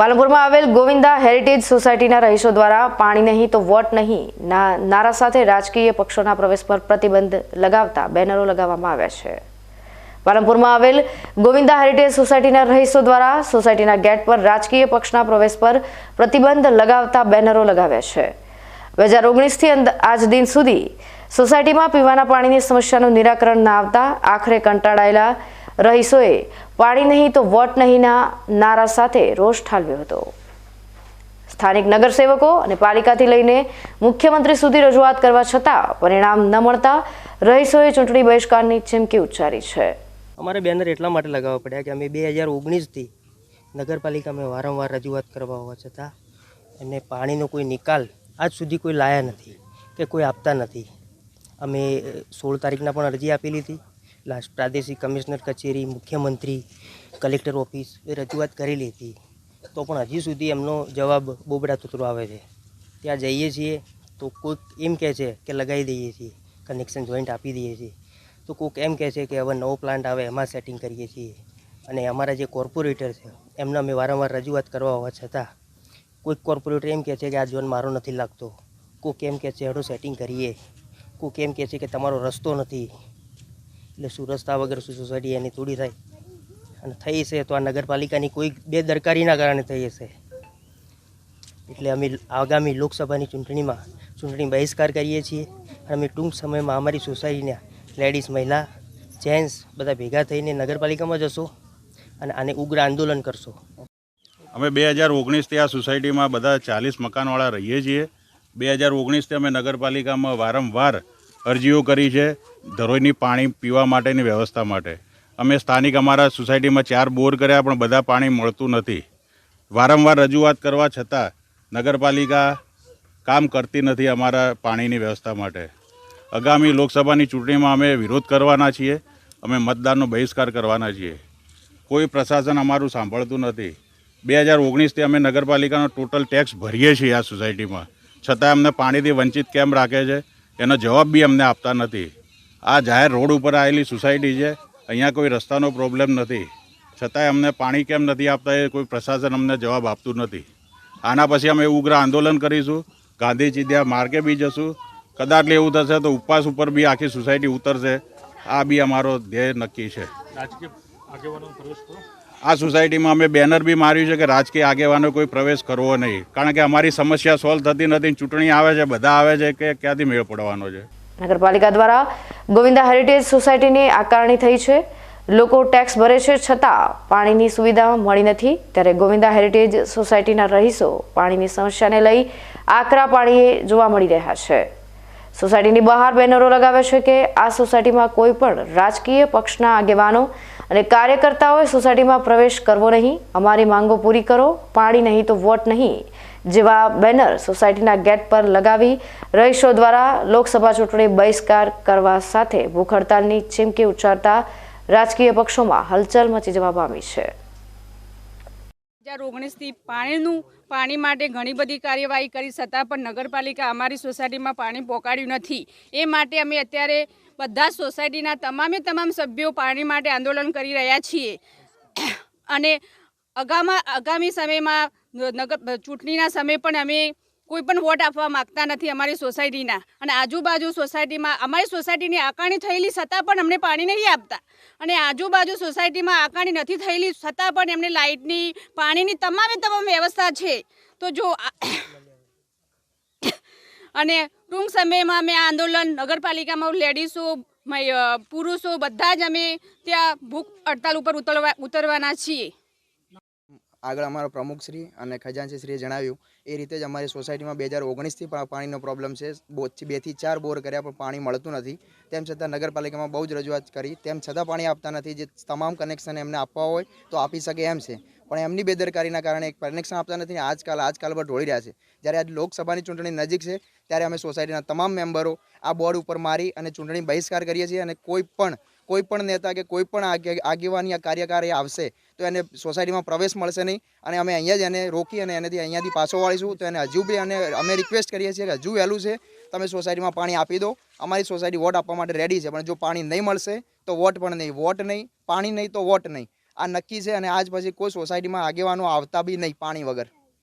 પાલનપુરમાં આવેલ ગોવિંદા હેરિટેજ સોસાયટીના રહીશો દ્વારા પાણી નહીં તો વોટ નહીં નારા સાથે રાજકીય પક્ષોના પ્રવેશ પર પ્રતિબંધ લગાવતા બેનરો લગાવવામાં આવ્યા છે. પાલનપુરમાં આવેલ ગોવિંદા હેરિટેજ સોસાયટીના રહીશો દ્વારા સોસાયટીના ગેટ પર રાજકીય પક્ષના પ્રવેશ પર પ્રતિબંધ લગાવતા બેનરો લગાવ્યા છે. બે હજાર ઓગણીસથી આજ દિન સુધી સોસાયટીમાં પીવાના પાણીની સમસ્યાનું નિરાકરણ ના આવતા આખરે કંટાળાયેલા રહીશોએ પાણી નહીં તો વોટ નહીંના નારા સાથે રોષ ઠાલવ્યો હતો. સ્થાનિક નગરસેવકો અને પાલિકાથી લઈને મુખ્યમંત્રી સુધી રજૂઆત કરવા છતાં પરિણામ ન મળતા રહીશોએ ચૂંટણી બહિષ્કારની ચીમકી ઉચ્ચારી છે. અમારે બેનર એટલા માટે લગાવવા પડ્યા કે અમે બે હજાર ઓગણીસથી નગરપાલિકામાં વારંવાર રજૂઆત કરવા હોવા છતાં એને પાણીનો કોઈ નિકાલ આજ સુધી કોઈ લાયા નથી કે કોઈ આપતા નથી. અમે સોળ તારીખના પણ અરજી આપેલી હતી પ્રાદેશિક કમિશનર કચેરી, મુખ્યમંત્રી, કલેક્ટર ઓફિસ એ રજૂઆત કરેલી હતી. તો પણ હજી સુધી એમનો જવાબ બોબડા તૂતરો આવે છે. ત્યાં જઈએ છીએ તો કોઈક એમ કહે છે કે લગાવી દઈએ છીએ, કનેક્શન જોઈન્ટ આપી દઈએ છીએ. તો કોઈક એમ કહે છે કે હવે નવો પ્લાન્ટ આવે એમાં સેટિંગ કરીએ છીએ. અને અમારા જે કોર્પોરેટર છે, એમને અમે વારંવાર રજૂઆત કરવા હોવા છતાં, કોઈક કોર્પોરેટર એમ કહે છે કે આ ઝોન મારો નથી લાગતો. કોઈક એમ કહે છે હેડો સેટિંગ કરીએ. કોઈક એમ કહે છે કે તમારો રસ્તો નથી. એટલે શું રસ્તા વગર શું સોસાયટી એની થોડી થાય? અને થઈ છે તો આ નગરપાલિકાની કોઈ બેદરકારીના કારણે થઈ હશે. એટલે અમે આગામી લોકસભાની ચૂંટણીમાં ચૂંટણી બહિષ્કાર કરીએ છીએ અને અમે ટૂંક સમયમાં અમારી સોસાયટીના લેડીઝ મહિલા જેન્ટ્સ બધા ભેગા થઈને નગરપાલિકામાં જશો અને આને ઉગ્ર આંદોલન કરશો. અમે બે હજાર ઓગણીસથી આ સોસાયટીમાં બધા ચાલીસ મકાનવાળા રહીએ છીએ. બે હજાર ઓગણીસથી અમે નગરપાલિકામાં વારંવાર અરજીઓ કરી છે ધરોઈની પાણી પીવા માટેની વ્યવસ્થા માટે. અમે સ્થાનિક અમારા સોસાયટીમાં ચાર બોર કર્યા પણ બધા પાણી મળતું નથી. વારંવાર રજૂઆત કરવા છતાં નગરપાલિકા કામ કરતી નથી અમારા પાણીની વ્યવસ્થા માટે. આગામી લોકસભાની ચૂંટણીમાં અમે વિરોધ કરવાના છીએ. અમે મતદાનનો બહિષ્કાર કરવાના છીએ. કોઈ પ્રશાસન અમારું સાંભળતું નથી. બે હજાર ઓગણીસથી અમે નગરપાલિકાનો ટોટલ ટેક્સ ભરીએ છીએ આ સોસાયટીમાં. છતાં અમને પાણીથી વંચિત કેમ રાખે છે? એનો જવાબ બી અમને આપતા નથી. આ જાહેર રોડ ઉપર આવેલી સોસાયટી છે, અહીંયા કોઈ રસ્તાનો પ્રોબ્લેમ નથી. છતાંય અમને પાણી કેમ નથી આપતા એ કોઈ પ્રશાસન અમને જવાબ આપતું નથી. આના પછી અમે ઉગ્ર આંદોલન કરીશું ગાંધી ચીધ્યા માર્ગે બી જશું. કદાચ એવું થશે તો ઉપવાસ ઉપર બી આખી સોસાયટી ઉતરશે. આ બી અમારો ધ્યેય નક્કી છે. આ સોસાયટીમાં અમે બેનર બી માર્યું છે કે રાજકીય આગેવાનો કોઈ પ્રવેશ કરવો નહીં. કારણ કે અમારી સમસ્યા સોલ્વ થતી નથી, ચૂંટણી આવે છે, બધા આવે છે કે ક્યાંથી મેળ પડવાનો છે? નગરપાલિકા દ્વારા ગોવિંદા હેરિટેજ સોસાયટીની આકારણી થઈ છે. લોકો ટેક્સ ભરે છે છતાં પાણીની સુવિધા મળી નથી. ત્યારે ગોવિંદા હેરિટેજ સોસાયટીના રહીશો પાણીની સમસ્યાને લઈ આકરા પાણીએ જોવા મળી રહ્યા છે. સોસાયટીની બહાર બેનરો લગાવે છે કે આ સોસાયટીમાં કોઈ પણ રાજકીય પક્ષના આગેવાનો અને કાર્યકર્તાઓએ સોસાયટીમાં પ્રવેશ કરવો નહીં, અમારી માંગો પૂરી કરો પાણી નહીં તો વોટ નહીં, જેવા બેનર સોસાયટીના ગેટ પર લગાવી રહીશો દ્વારા લોકસભા ચૂંટણી બહિષ્કાર કરવા સાથે ભૂખ હડતાલની ચીમકી ઉચ્ચારતા રાજકીય પક્ષોમાં હલચલ મચી જવા પામી છે. હજાર ઓગણીસથી પાણીનું, પાણી માટે ઘણી બધી કાર્યવાહી કરી, છતાં પણ નગરપાલિકા અમારી સોસાયટીમાં પાણી પોકાડ્યું નથી. એ માટે અમે અત્યારે બધા સોસાયટીના તમામે તમામ સભ્યો પાણી માટે આંદોલન કરી રહ્યા છીએ. અને અગામા આગામી સમયમાં, નગર, ચૂંટણીના સમયે પણ અમે કોઈ પણ વોટ આપવા માગતા નથી અમારી સોસાયટીના. અને આજુબાજુ સોસાયટીમાં, અમારી સોસાયટીની આકારણી થયેલી છતાં પણ અમને પાણી નહીં આપતા. અને આજુબાજુ સોસાયટીમાં આકારણી નથી થયેલી છતાં પણ એમને લાઇટની, પાણીની તમામે તમામ વ્યવસ્થા છે. તો જો અને ટૂંક સમયમાં અમે આંદોલન નગરપાલિકામાં લેડીઝો પુરુષો બધા જ અમે ત્યાં ભૂખ હડતાલ ઉપર ઉતરવા ઉતરવાના છીએ. આગળ અમારા પ્રમુખશ્રી અને ખજાનચીશ્રીએ જણાવ્યું, એ રીતે જ અમારી સોસાયટીમાં બે હજાર ઓગણીસથી પણ પાણીનો પ્રોબ્લેમ છે. બોથી બેથી ચાર બોર કર્યા પણ પાણી મળતું નથી. તેમ છતાં નગરપાલિકામાં બહુ જ રજૂઆત કરી. તેમ છતાં પાણી આપતા નથી. જે તમામ કનેક્શન એમને આપવા હોય તો આપી શકે એમ છે. પણ એમની બેદરકારીના કારણે એક કનેક્શન આપતા નથી આજકાલ આજકાલ પર ઢોળી રહ્યા છે. જ્યારે આજ લોકસભાની ચૂંટણી નજીક છે, ત્યારે અમે સોસાયટીના તમામ મેમ્બરો આ બોર્ડ ઉપર મારી અને ચૂંટણી બહિષ્કાર કરીએ છીએ અને કોઈ પણ કોઈ પણ નેતા કે કોઈ પણ આગેવાન આ કાર્યકારી આવશે, તો એને સોસાયટીમાં પ્રવેશ મળશે નહીં. અને અમે અહીંયા જ એને રોકી અને એનાથી અહીંયાથી પાછો વાળીશું. તો એને હજુ બી અને અમે રિક્વેસ્ટ કરીએ છીએ કે હજુ વહેલું છે. તમે સોસાયટીમાં પાણી આપી દો. અમારી સોસાયટી વોટ આપવા માટે રેડી છે. પણ જો પાણી નહીં મળશે, તો વોટ પણ નહીં. વોટ નહીં. પાણી નહીં તો વોટ નહીં. આ નક્કી છે અને આજ પછી કોઈ સોસાયટીમાં આગેવાનો આવતા બી નહીં પાણી વગર.